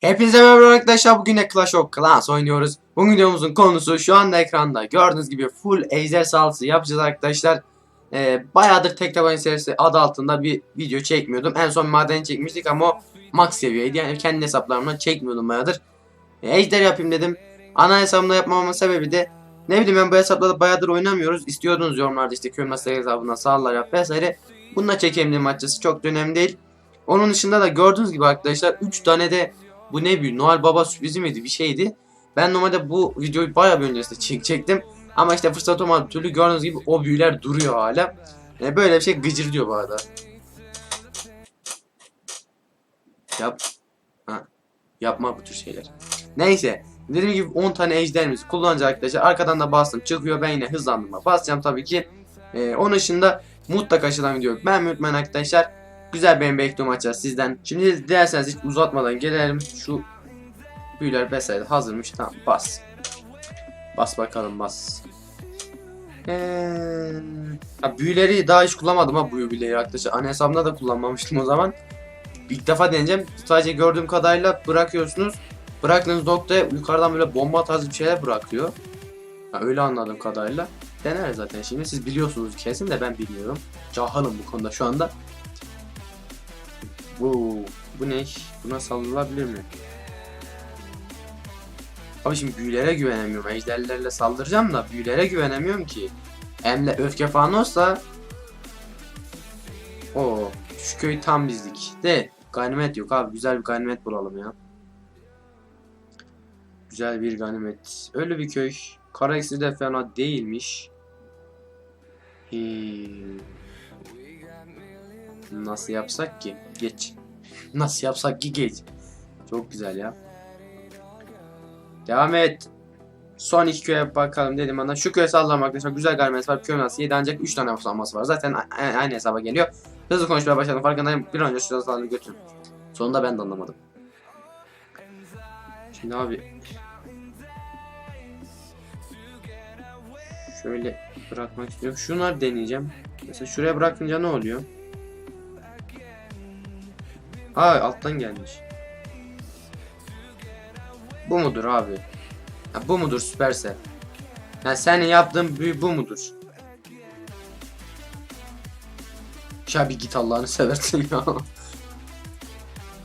Hepinize merhaba arkadaşlar. Bugün de Clash of Clans oynuyoruz. Bu videomuzun konusu şu anda ekranda. Gördüğünüz gibi full ejder saldırısı yapacağız arkadaşlar. Ee, bayağıdır tek tabanca serisi adı altında bir video çekmiyordum. En son maden çekmiştik ama o max seviyeydi. Yani kendi hesaplarımdan çekmiyordum bayağıdır. Ee, ejder yapayım dedim. Ana hesabımda yapmamamın sebebi de ne bileyim ben bu hesaplarda bayağıdır oynamıyoruz. İstiyordunuz yorumlarda işte köy masası hesabından sağlar yap vesaire. Bununla çekeyim dedim. Çok da önemli değil. Onun dışında da gördüğünüz gibi arkadaşlar 3 tane de bu ne büyü Noel Baba sürprizi miydi bir şeydi. Ben normalde bu videoyu bayağı bir öncesinde çekecektim. Ama işte fırsat olmadı bir türlü gördüğünüz gibi o büyüler duruyor hala. Yani böyle bir şey gıcır diyor bu arada. Yap. Ha. Yapma bu tür şeyler. Neyse. Dediğim gibi 10 tane ejderimizi kullanacak arkadaşlar. Arkadan da bastım çıkıyor. Ben yine hızlandırma basacağım tabii ki. Ee, onun dışında mutlaka aşağıdan videoyu beğenmeyi unutmayın arkadaşlar. Güzel benim bekliyorum açacağız sizden. Şimdi dilerseniz hiç uzatmadan gelelim. Şu büyüler vesaire hazırmış. Tamam bas. Bas bakalım bas. Ee, büyüleri daha hiç kullanmadım ha bu büyüleri arkadaşlar. Ana hesabımda da kullanmamıştım o zaman. İlk defa deneyeceğim. Sadece gördüğüm kadarıyla bırakıyorsunuz. Bıraktığınız noktaya yukarıdan böyle bomba tarzı bir şeyler bırakıyor. Ha, öyle anladığım kadarıyla. Dener zaten şimdi. Siz biliyorsunuz kesin de ben bilmiyorum. Cahilım bu konuda şu anda. Bu bu ne? Buna saldırılabilir mi? Abi şimdi büyülere güvenemiyorum. Ejderlerle saldıracağım da büyülere güvenemiyorum ki. Hem de öfke falan olsa o şu köy tam bizlik. De ganimet yok abi. Güzel bir ganimet bulalım ya. Güzel bir ganimet. Öyle bir köy. Karaksi de fena değilmiş. Hmm. Nasıl yapsak ki? Geç. Nasıl yapsak ki geç. Çok güzel ya. Devam et. Son iki köye bakalım dedim bana. Şu köye sallamak arkadaşlar. Güzel garment var. Köy nasıl 7 ancak 3 tane salması var. Zaten aynı hesaba geliyor. Hızlı konuşmaya başladım. Farkındayım. Bir önce şu sallanı götürün. Sonunda ben de anlamadım. Şimdi abi. Şöyle bırakmak istiyorum. Şunları deneyeceğim. Mesela şuraya bırakınca ne oluyor? Aa alttan gelmiş. Bu mudur abi? Ha, bu mudur Supercell? Yani senin yaptığın büyü bu mudur? Ya bir git Allah'ını seversin ya.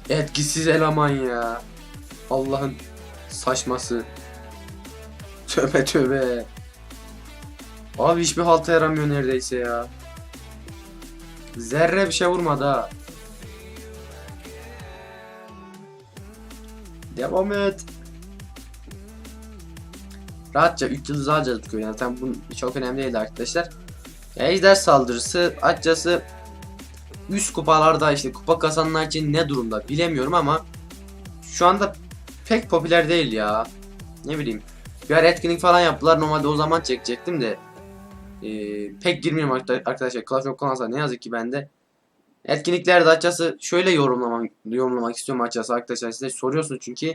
Etkisiz eleman ya. Allah'ın saçması. Tövbe tövbe. Abi hiçbir halta yaramıyor neredeyse ya. Zerre bir şey vurmadı ha. Devam et. Rahatça 3 yıldız alacağız bu köyden. Zaten bu çok önemli değil arkadaşlar. Ejder saldırısı açıkçası üst kupalarda işte kupa kasanlar için ne durumda bilemiyorum ama şu anda pek popüler değil ya. Ne bileyim. Bir ara etkinlik falan yaptılar. Normalde o zaman çekecektim de ee, pek girmiyorum arkadaş- arkadaşlar. Clash of Clans'a ne yazık ki bende. Etkinliklerde açıkçası şöyle yorumlamak, yorumlamak istiyorum açıkçası arkadaşlar size soruyorsunuz çünkü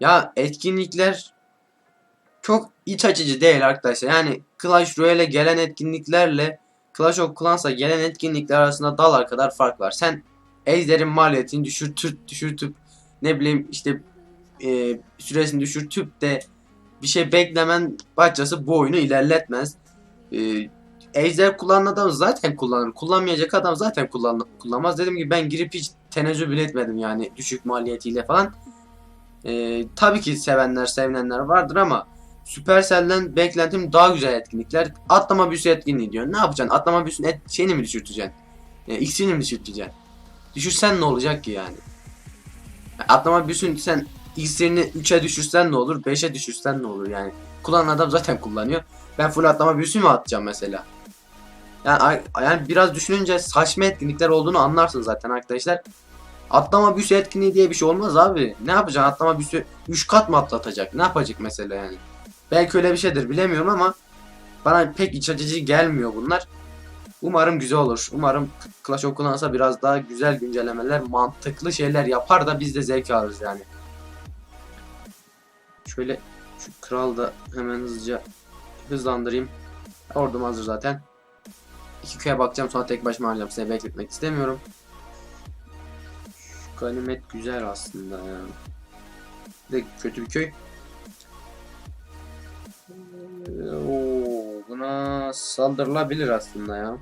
ya etkinlikler çok iç açıcı değil arkadaşlar. Yani Clash Royale'e gelen etkinliklerle Clash of Clans'a gelen etkinlikler arasında dağlar kadar fark var. Sen Ejder'in maliyetini düşürtüp düşürtüp ne bileyim işte e, süresini düşürtüp de bir şey beklemen açıkçası bu oyunu ilerletmez. E, Ejder kullanan adam zaten kullanır. Kullanmayacak adam zaten kullan kullanmaz. Dediğim gibi ben girip hiç tenezzül bile etmedim yani düşük maliyetiyle falan. Ee, tabii ki sevenler, sevinenler vardır ama Supercell'den beklentim daha güzel etkinlikler. Atlama büyüsü etkinliği diyor. Ne yapacaksın? Atlama büyüsünün et, şeyini mi düşürteceksin? E, X'ini mi düşürteceksin? Düşürsen ne olacak ki yani? Atlama büyüsünü sen X'ini 3'e düşürsen ne olur? 5'e düşürsen ne olur yani? Kullanan adam zaten kullanıyor. Ben full atlama büyüsü mü atacağım mesela? Yani, yani biraz düşününce saçma etkinlikler olduğunu anlarsın zaten arkadaşlar. Atlama büyüsü etkinliği diye bir şey olmaz abi. Ne yapacaksın? Atlama büyüsü 3 kat mı atlatacak? Ne yapacak mesela yani? Belki öyle bir şeydir bilemiyorum ama bana pek iç açıcı gelmiyor bunlar. Umarım güzel olur. Umarım Clash of Clans'a biraz daha güzel güncellemeler, mantıklı şeyler yapar da biz de zevk alırız yani. Şöyle şu kral da hemen hızlıca hızlandırayım. Ordum hazır zaten. İki köye bakacağım sonra tek başıma harcayacağım. Size bekletmek istemiyorum. Şu ganimet güzel aslında ya. de kötü bir köy. Ee, Oo, buna saldırılabilir aslında ya.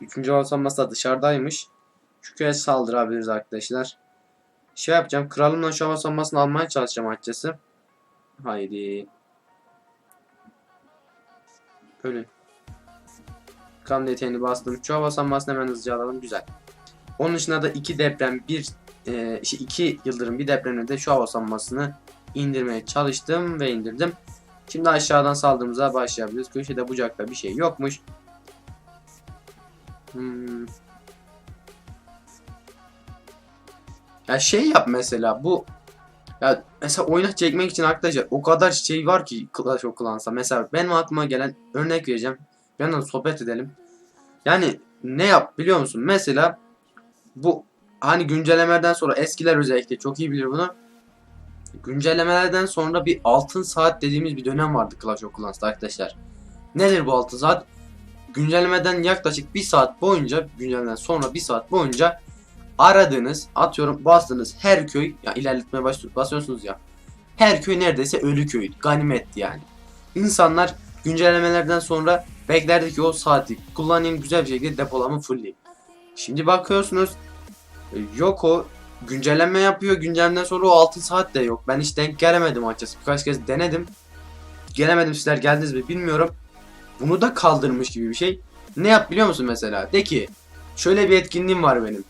Üçüncü savunması da dışarıdaymış. Şu köye saldırabiliriz arkadaşlar. Şey yapacağım. Kralımla şu hava savunmasını almaya çalışacağım açıkçası. Haydi. Ölün. Kan detayını bastım. Şu hava savunmasını hemen hızlıca alalım. Güzel. Onun dışında da iki deprem, bir e, işte iki yıldırım, bir depremde de şu hava savunmasını indirmeye çalıştım ve indirdim. Şimdi aşağıdan saldırımıza başlayabiliriz. Köşede bucakta bir şey yokmuş. Hmm. Ya şey yap mesela bu ya mesela oyuna çekmek için arkadaşlar o kadar şey var ki Clash of Clans'a. Mesela benim aklıma gelen örnek vereceğim. Bir sohbet edelim. Yani ne yap biliyor musun? Mesela bu hani güncellemelerden sonra eskiler özellikle çok iyi bilir bunu. Güncellemelerden sonra bir altın saat dediğimiz bir dönem vardı Clash of Clans'ta arkadaşlar. Nedir bu altın saat? Güncellemeden yaklaşık bir saat boyunca, güncellemeden sonra bir saat boyunca aradığınız, atıyorum bastığınız her köy, ya ilerletmeye başlıyorsunuz, ya. Her köy neredeyse ölü köy, ganimetti yani. İnsanlar güncellemelerden sonra beklerdi ki o saati kullanayım güzel bir şekilde depolamı fullleyeyim. Şimdi bakıyorsunuz e, yok o güncelleme yapıyor. Güncellemeden sonra o 6 saat de yok. Ben hiç denk gelemedim açıkçası. Birkaç kez denedim. Gelemedim sizler geldiniz mi bilmiyorum. Bunu da kaldırmış gibi bir şey. Ne yap biliyor musun mesela? De ki şöyle bir etkinliğim var benim.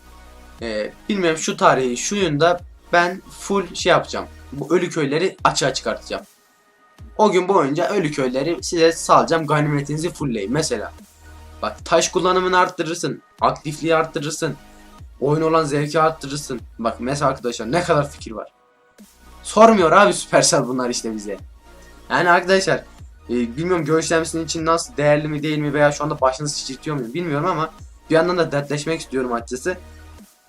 Ee, bilmiyorum şu tarihin şu yılda ben full şey yapacağım. Bu ölü köyleri açığa çıkartacağım. O gün boyunca ölü köyleri size salacağım ganimetinizi fullleyin mesela. Bak taş kullanımını arttırırsın. Aktifliği arttırırsın. Oyun olan zevki arttırırsın. Bak mesela arkadaşlar ne kadar fikir var. Sormuyor abi Supercell bunlar işte bize. Yani arkadaşlar e, bilmiyorum görüşlemesinin için nasıl değerli mi değil mi veya şu anda başınızı şişirtiyor muyum bilmiyorum ama bir yandan da dertleşmek istiyorum açıkçası.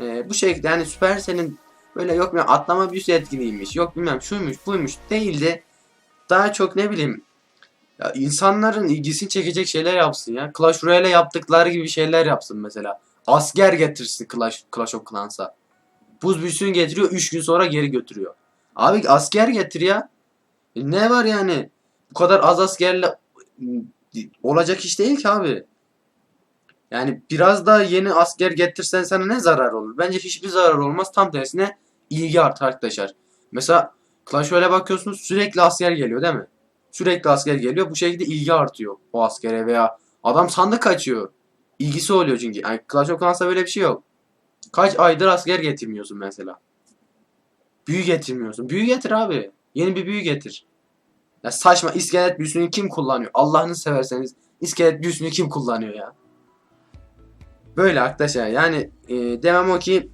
E, bu şekilde yani Supercell'in böyle yok mu atlama büyüsü etkinliğiymiş yok bilmem şuymuş buymuş değil de daha çok ne bileyim ya insanların ilgisini çekecek şeyler yapsın ya. Clash Royale yaptıkları gibi şeyler yapsın mesela. Asker getirsin Clash, Clash of Clans'a. Buz büyüsünü getiriyor 3 gün sonra geri götürüyor. Abi asker getir ya. E ne var yani? Bu kadar az askerle olacak iş değil ki abi. Yani biraz daha yeni asker getirsen sana ne zarar olur? Bence hiçbir zarar olmaz. Tam tersine ilgi artar arkadaşlar. Mesela Clash Royale'e bakıyorsunuz sürekli asker geliyor değil mi? Sürekli asker geliyor. Bu şekilde ilgi artıyor o askere veya adam sandık açıyor. İlgisi oluyor çünkü. Yani Clash of Clans'ta böyle bir şey yok. Kaç aydır asker getirmiyorsun mesela. Büyü getirmiyorsun. Büyü getir abi. Yeni bir büyü getir. Ya saçma iskelet büyüsünü kim kullanıyor? Allah'ını severseniz iskelet büyüsünü kim kullanıyor ya? Böyle arkadaşlar yani e, demem o ki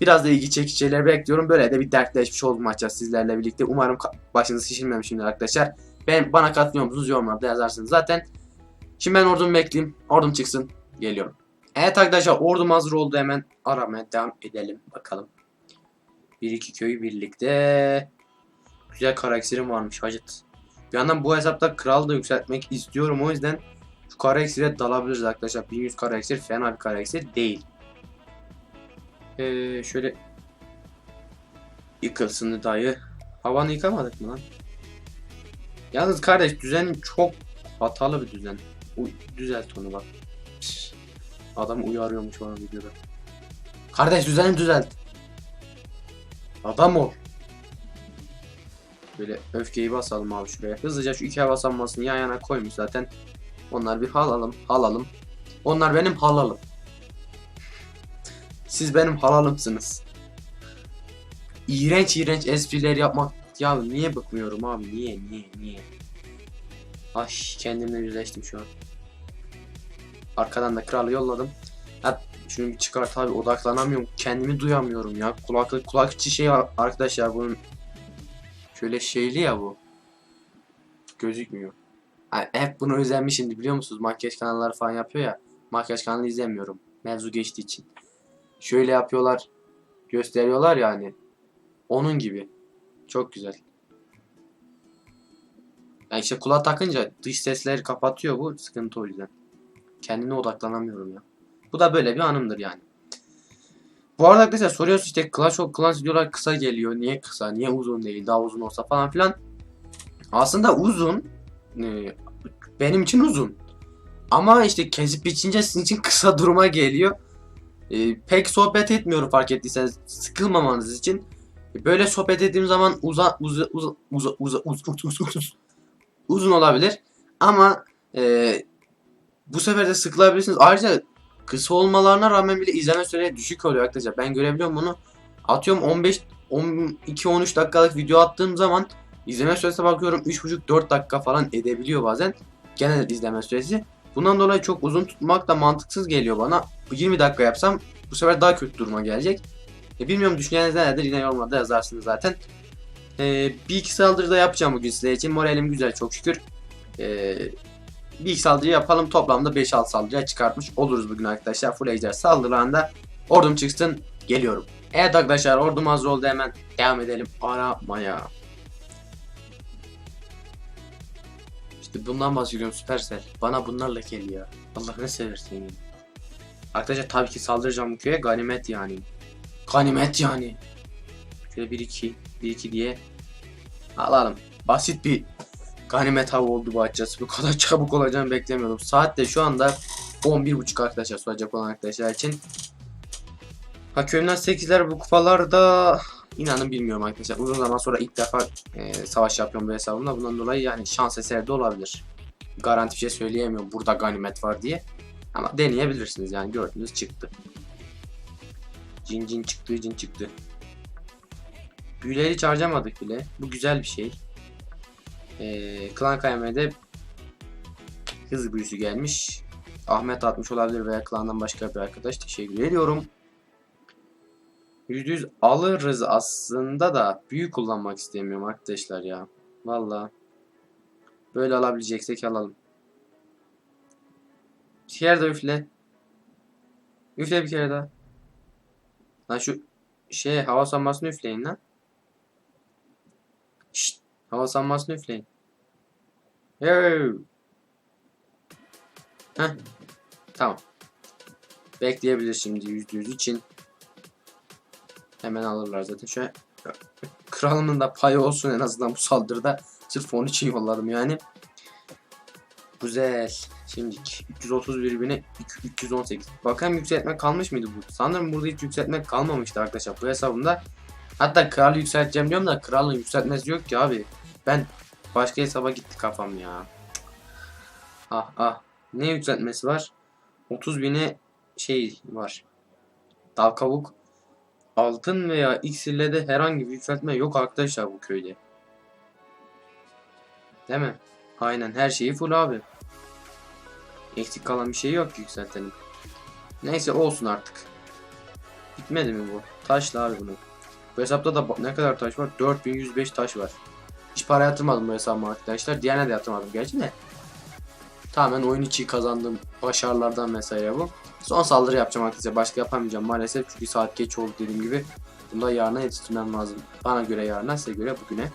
biraz da ilgi çekici şeyler bekliyorum. Böyle de bir dertleşmiş oldum açacağız sizlerle birlikte. Umarım başınız şişirmemişimdir arkadaşlar. Ben bana katılıyor musunuz yorumlarda yazarsınız zaten. Şimdi ben ordumu bekleyeyim. Ordum çıksın. Geliyorum. Evet arkadaşlar ordum hazır oldu. Hemen aramaya devam edelim. Bakalım. Bir iki köyü birlikte. Güzel karakterim varmış Hacet. Bir yandan bu hesapta kral da yükseltmek istiyorum. O yüzden şu karaktere dalabiliriz arkadaşlar. 1100 karakter fena bir karakter değil. Ee, şöyle yıkılsın dayı. Havanı yıkamadık mı lan? Yalnız kardeş düzen çok hatalı bir düzen. U düzelt onu bak. Pişt. Adam uyarıyormuş bana videoda. Kardeş düzeni düzelt. Adam ol. Böyle öfkeyi basalım abi şuraya. Hızlıca şu iki hava yan yana koymuş zaten. Onlar bir halalım, halalım. Onlar benim halalım. Siz benim halalımsınız. İğrenç iğrenç espriler yapmak ya niye bakmıyorum abi? Niye niye niye? Ay kendimle yüzleştim şu an. Arkadan da kralı yolladım. Ha, Şunu bir çıkart abi odaklanamıyorum. Kendimi duyamıyorum ya. Kulaklık kulak içi şey arkadaşlar bunun Şöyle şeyli ya bu. Gözükmüyor. Ha, Hep bunu özenmişim biliyor musunuz? Makyaj kanalları falan yapıyor ya. Makyaj kanalı izlemiyorum. Mevzu geçtiği için Şöyle yapıyorlar Gösteriyorlar yani onun gibi. Çok güzel. Yani işte kulağa takınca dış sesleri kapatıyor bu sıkıntı o yüzden. Kendine odaklanamıyorum ya. Bu da böyle bir anımdır yani. Bu arada arkadaşlar soruyorsunuz işte Clash of Clans videolar kısa geliyor. Niye kısa? Niye uzun değil? Daha uzun olsa falan filan. Aslında uzun. e, benim için uzun. Ama işte kesip biçince sizin için kısa duruma geliyor. E, pek sohbet etmiyorum fark ettiyseniz sıkılmamanız için. Böyle sohbet ettiğim zaman uza, uza, uza, uza, uza, uz- uz- uz- uz- uz- uzun olabilir. Ama e, bu sefer de sıkılabilirsiniz. Ayrıca kısa olmalarına rağmen bile izleme süreleri düşük oluyor arkadaşlar. Ben görebiliyorum bunu. Atıyorum 15 12-13 dakikalık video attığım zaman izleme süresine bakıyorum 3,5-4 dakika falan edebiliyor bazen. Genel izleme süresi. Bundan dolayı çok uzun tutmak da mantıksız geliyor bana. Bu 20 dakika yapsam bu sefer daha kötü duruma gelecek. E, bilmiyorum düşünceniz nelerdir yine yorumlarda yazarsınız zaten. E, bir iki saldırı da yapacağım bugün sizler için. Moralim güzel çok şükür. E, bir iki saldırı yapalım. Toplamda 5-6 saldırıya çıkartmış oluruz bugün arkadaşlar. Full ejder saldırılarında ordum çıksın geliyorum. Evet arkadaşlar ordum hazır oldu hemen devam edelim aramaya. İşte bundan bahsediyorum Supercell. Bana bunlarla gel ya. Allah ne seversen ya. Arkadaşlar tabii ki saldıracağım bu köye ganimet yani. Ganimet yani. Şöyle 1-2 1-2 diye alalım. Basit bir ganimet avı oldu bu açıkçası. Bu kadar çabuk olacağını beklemiyordum. Saat de şu anda 11.30 arkadaşlar soracak olan arkadaşlar için. Ha köyümden 8'ler bu kupalarda inanın bilmiyorum arkadaşlar. Uzun zaman sonra ilk defa e, savaş yapıyorum bu hesabımda. Bundan dolayı yani şans eseri de olabilir. Garanti bir şey söyleyemiyorum burada ganimet var diye. Ama deneyebilirsiniz yani gördünüz çıktı. Cin cin çıktı cin çıktı. Büyüleri hiç harcamadık bile. Bu güzel bir şey. Ee, klan KM'de hız büyüsü gelmiş. Ahmet atmış olabilir veya klandan başka bir arkadaş. Teşekkür ediyorum. %100 alırız aslında da büyük kullanmak istemiyorum arkadaşlar ya. Valla. Böyle alabileceksek alalım. Bir kere daha üfle. Üfle bir kere daha. Lan şu şey hava sanmasını üfleyin lan. Şşt, hava sanmasını üfleyin. Hey. Heh. Tamam. Bekleyebilir şimdi %100 için. Hemen alırlar zaten. Şöyle kralımın da payı olsun en azından bu saldırıda. Sırf onun için yolladım yani. Güzel. Şimdi 331 bine 318. Bakalım yükseltme kalmış mıydı bu? Sanırım burada hiç yükseltme kalmamıştı arkadaşlar bu hesabımda. Hatta kral yükselteceğim diyorum da kralın yükseltmesi yok ki abi. Ben başka hesaba gitti kafam ya. Ah ah. Ne yükseltmesi var? 30 bine şey var. Dal kavuk. Altın veya iksirle de herhangi bir yükseltme yok arkadaşlar bu köyde. Değil mi? Aynen her şeyi full abi. Eksik kalan bir şey yok yükseltelim. Neyse olsun artık. Bitmedi mi bu? Taşla abi bunu. Bu hesapta da ne kadar taş var? 4105 taş var. Hiç para yatırmadım bu hesabıma arkadaşlar. Diğerine de yatırmadım gerçi de. Tamamen oyun içi kazandığım başarılardan vesaire bu. Son saldırı yapacağım arkadaşlar. Başka yapamayacağım maalesef. Çünkü saat geç oldu dediğim gibi. Bunu da yarına yetiştirmem lazım. Bana göre yarına, size göre bugüne.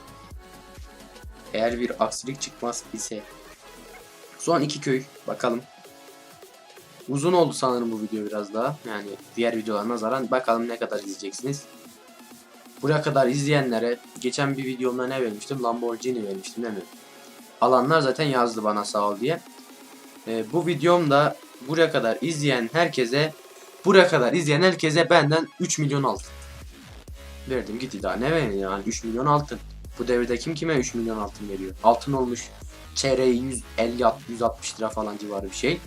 Eğer bir aksilik çıkmaz ise. Son iki köy. Bakalım. Uzun oldu sanırım bu video biraz daha. Yani diğer videolara nazaran. Bakalım ne kadar izleyeceksiniz. Buraya kadar izleyenlere geçen bir videomda ne vermiştim? Lamborghini vermiştim değil mi? Alanlar zaten yazdı bana sağ ol diye. Ee, bu videomda buraya kadar izleyen herkese buraya kadar izleyen herkese benden 3 milyon altın. Verdim gitti daha ne verin yani 3 milyon altın. Bu devirde kim kime 3 milyon altın veriyor? Altın olmuş çeyreği 150 160 lira falan civarı bir şey.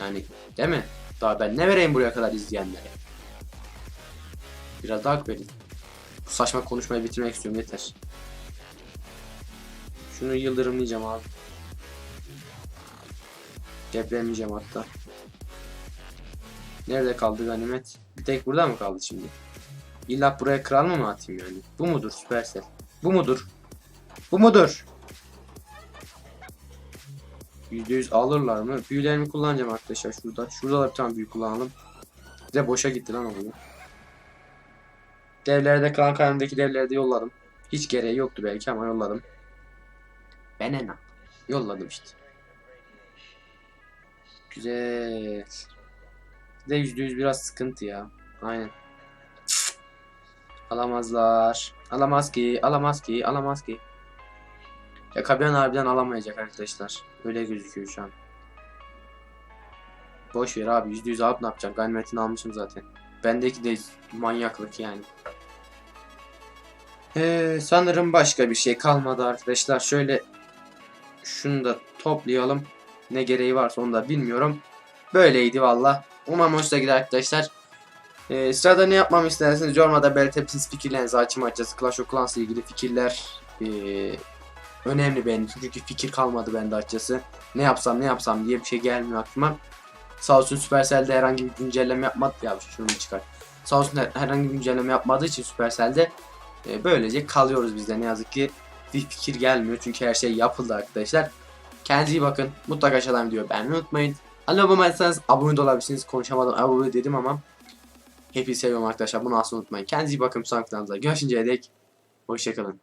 Yani değil mi? Daha ben ne vereyim buraya kadar izleyenlere? Biraz daha verin. Bu saçma konuşmayı bitirmek istiyorum yeter. Şunu yıldırımlayacağım abi. Depremleyeceğim hatta. Nerede kaldı ganimet? Bir tek burada mı kaldı şimdi? İlla buraya kral mı atayım yani? Bu mudur Supercell? Bu mudur? Bu mudur? %100 alırlar mı? Büyülerimi kullanacağım arkadaşlar şurada. Şurada da bir tane büyü kullanalım. Bir de boşa gitti lan o büyü. Devlerde klan kalemdeki devlere de yolladım. Hiç gereği yoktu belki ama yolladım. Ben en Yolladım işte. Güzel. De %100 biraz sıkıntı ya. Aynen. Alamazlar. Alamaz ki, alamaz ki, alamaz ki. Ya Kabiyan harbiden alamayacak arkadaşlar. Öyle gözüküyor şu an. Boş ver abi yüzde yüz alıp ne yapacağım? Ganimetini almışım zaten. Bendeki de manyaklık yani. Ee, sanırım başka bir şey kalmadı arkadaşlar. Şöyle şunu da toplayalım. Ne gereği varsa onu da bilmiyorum. Böyleydi valla. Umarım hoşuna gider arkadaşlar. Ee, sırada ne yapmamı isterseniz yorumlarda belirtebilirsiniz fikirlerinizi açım açacağız. Clash of Clans ile ilgili fikirler ee, önemli benim. Çünkü fikir kalmadı bende açıkçası. Ne yapsam ne yapsam diye bir şey gelmiyor aklıma. Sağ olsun Supercell'de herhangi bir güncelleme yapmadı. Ya şunu çıkar. Sağ olsun her- herhangi bir güncelleme yapmadığı için Supercell'de e, böylece kalıyoruz biz de ne yazık ki. Bir fikir gelmiyor çünkü her şey yapıldı arkadaşlar. Kendinize iyi bakın. Mutlaka aşağıdan video beğenmeyi unutmayın. Hala abone olmadıysanız abone olabilirsiniz. Konuşamadım abone dedim ama. Hepinizi seviyorum arkadaşlar. Bunu asla unutmayın. Kendinize iyi bakın. Sonraki görüşünceye dek. Hoşçakalın.